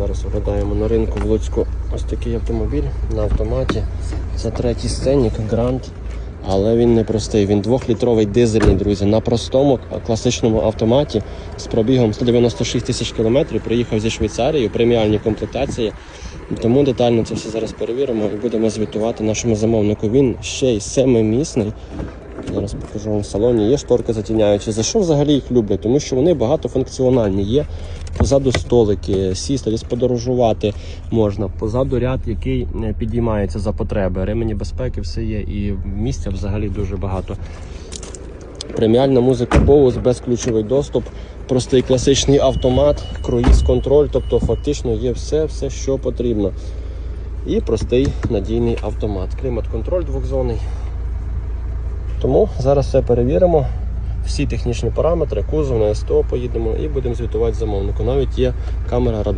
Зараз оглядаємо на ринку в Луцьку ось такий автомобіль на автоматі. Це третій сценік Грант. Але він не простий. Він двохлітровий дизельний, друзі, на простому класичному автоматі з пробігом 196 тисяч кілометрів. Приїхав зі Швейцарії у преміальній комплектації. Тому детально це все зараз перевіримо і будемо звітувати нашому замовнику. Він ще й семимісний. Зараз покажу вам в салоні. Є шторки затіняючі. За що взагалі їх люблять? Тому що вони багатофункціональні. Є позаду столики, сісти, десь подорожувати можна. Позаду ряд, який е, підіймається за потреби. Ремені безпеки, все є, і місця взагалі дуже багато. Преміальна музика Bose, безключовий доступ, простий класичний автомат, круїз контроль, тобто фактично є все, все, що потрібно. І простий надійний автомат. Клімат-контроль двохзонний. Тому зараз все перевіримо. Всі технічні параметри, кузов на СТО поїдемо і будемо звітувати замовнику. Навіть є камера радар.